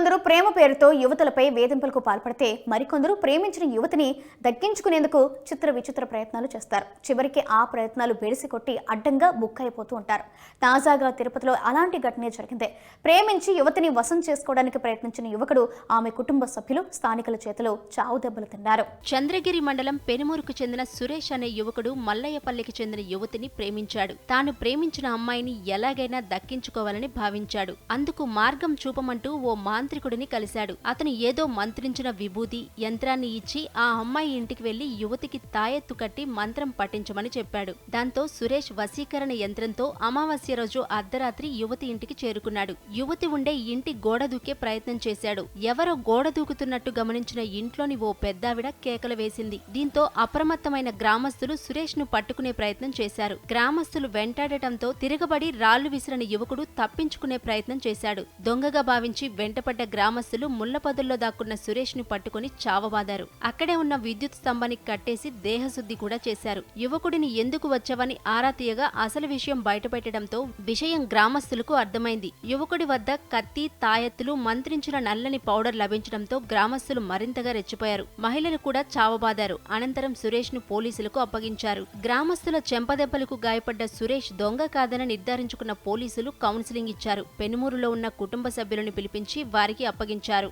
కొందరు ప్రేమ పేరుతో యువతులపై వేధింపులకు పాల్పడితే మరికొందరు ప్రేమించిన యువతిని దక్కించుకునేందుకు చిత్ర విచిత్ర ప్రయత్నాలు చేస్తారు. చివరికి ఆ ప్రయత్నాలు బెడిసి కొట్టి అడ్డంగా బుక్ అయిపోతూ ఉంటారు. తాజాగా తిరుపతిలో అలాంటి ఘటనే జరిగింది. ప్రేమించి యువతిని వశం చేసుకోవడానికి ప్రయత్నించిన యువకుడు ఆమె కుటుంబ సభ్యులు స్థానికుల చేతిలో చావు దెబ్బలు తిన్నారు. చంద్రగిరి మండలం పెనుమూరుకు చెందిన సురేష్ అనే యువకుడు మల్లయ్యపల్లికి చెందిన యువతిని ప్రేమించాడు. తాను ప్రేమించిన అమ్మాయిని ఎలాగైనా దక్కించుకోవాలని భావించాడు. అందుకు మార్గం చూపమంటూ ఓ మాంత్రికుడిని కలిశాడు. అతను ఏదో మంత్రించిన విభూది యంత్రాన్ని ఇచ్చి ఆ అమ్మాయి ఇంటికి వెళ్ళి యువతికి తాయెత్తు కట్టి మంత్రం పఠించమని చెప్పాడు. దాంతో సురేష్ వశీకరణ యంత్రంతో అమావాస్య రోజు అర్ధరాత్రి యువతి ఇంటికి చేరుకున్నాడు. యువతి ఉండే ఇంటి గోడ దూకే ప్రయత్నం చేశాడు. ఎవరో గోడ దూకుతున్నట్టు గమనించిన ఇంట్లోని ఓ పెద్దావిడ కేకలు వేసింది. దీంతో అప్రమత్తమైన గ్రామస్తులు సురేష్ను పట్టుకునే ప్రయత్నం చేశారు. గ్రామస్తులు వెంటాడటంతో తిరగబడి రాళ్ళు విసిరిన యువకుడు తప్పించుకునే ప్రయత్నం చేశాడు. దొంగగా భావించి వెంటపడ్డ గ్రామస్తులు ముళ్ళపదుల్లో దాక్కున్న సురేష్ను పట్టుకుని చావబాదారు. అక్కడే ఉన్న విద్యుత్ స్తంభానికి కట్టేసి దేహశుద్ధి కూడా చేశారు. యువకుడిని ఎందుకు వచ్చావని ఆరా తీయగా అసలు విషయం బయటపెట్టడంతో విషయం గ్రామస్తులకు అర్థమైంది. యువకుడి వద్ద కత్తి తాయెత్తులు మంత్రించిన నల్లని పౌడర్ లభించడంతో గ్రామస్తులు మరింతగా రెచ్చిపోయారు. మహిళలు కూడా చావబాదారు. అనంతరం సురేష్ను పోలీసులకు అప్పగించారు. గ్రామస్తుల చెంపదెబ్బలకు గాయపడ్డ సురేష్ దొంగ కాదని నిర్ధారించుకున్న పోలీసులు కౌన్సిలింగ్ ఇచ్చారు. పెనుమూరులో ఉన్న కుటుంబ సభ్యులను పిలిపించి వారికి అప్పగించారు.